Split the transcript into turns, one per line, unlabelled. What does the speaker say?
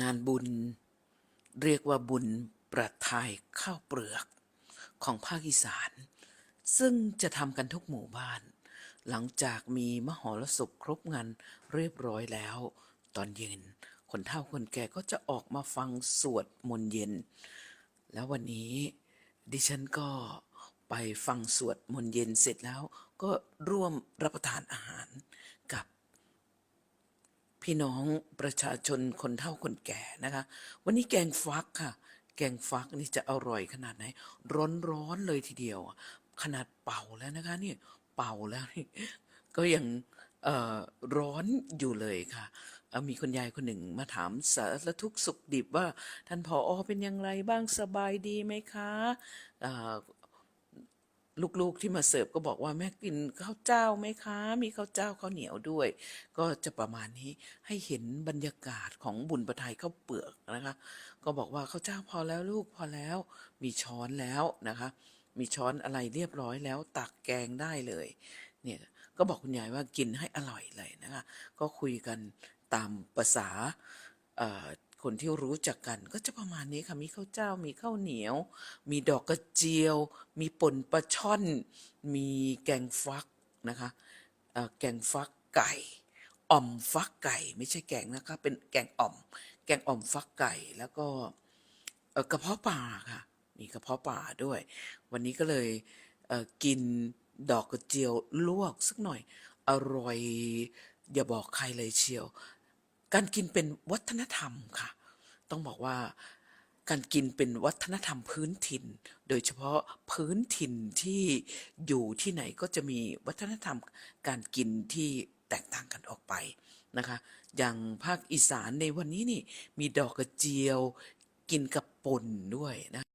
งานบุญ เรียกว่าบุญประทายข้าวเปลือกของภาคอีสาน ซึ่งจะทำกันทุกหมู่บ้าน หลังจากมีมหรสพครบงานเรียบร้อยแล้ว ตอนเย็นคนเฒ่าคนแก่ก็จะออกมาฟังสวดมนต์เย็น แล้ววันนี้ดิฉันก็ไปฟังสวดมนต์เย็นเสร็จแล้วก็ร่วมรับประทานอาหาร พี่น้องประชาชนคนเฒ่าคนแก่นะคะ วันนี้แกงฟักค่ะ แกงฟักนี่จะอร่อยขนาดไหน ร้อนๆเลยทีเดียว ขนาดเป่าแล้วนะคะนี่เป่าแล้วนี่ก็ยังร้อนอยู่เลยค่ะ มีคุณยายคนหนึ่งมาถามสารทุกสุขดิบว่า ท่านผออเป็นอย่างไรบ้างสบายดีไหมคะ ลูกๆที่มาเสิร์ฟก็บอกว่าแม่กินข้าวเจ้าไหมคะ มีข้าวเจ้าข้าวเหนียวด้วย ก็จะประมาณนี้ให้เห็นบรรยากาศของบุญประทายข้าวเปลือกนะคะ ก็บอกว่าข้าวเจ้าพอแล้วลูกพอแล้ว มีช้อนแล้วนะคะ มีช้อนอะไรเรียบร้อยแล้ว ตักแกงได้เลย เนี่ยก็บอกคุณยายว่ากินให้อร่อยเลยนะคะ ก็คุยกันตามภาษาเอ่อ คนที่รู้จักกันก็จะประมาณนี้ค่ะมีข้าวเจ้า มีข้าวเหนียว มีดอกกระเจียว มีป่นปลาช่อน มีแกงฟักนะคะแกงฟักไก่อ่อมฟักไก่ไม่ใช่แกงนะคะเป็นแกงอ่อม แกงอ่อมฟักไก่แล้วก็กระเพาะปลาค่ะมีกระเพาะปลาด้วย วันนี้ก็เลยเกินดอกกระเจียวลวกสักหน่อย อร่อย อย่าบอกใครเลยเชียว การกินเป็นวัฒนธรรมค่ะ ต้องบอกว่าการกินเป็นวัฒนธรรมพื้นถิ่น โดยเฉพาะพื้นถิ่นที่อยู่ที่ไหนก็จะมีวัฒนธรรมการกินที่แตกต่างกันออกไปนะคะ อย่างภาคอีสานในวันนี้นี่มีดอกกระเจียว กินกับป่นด้วยนะ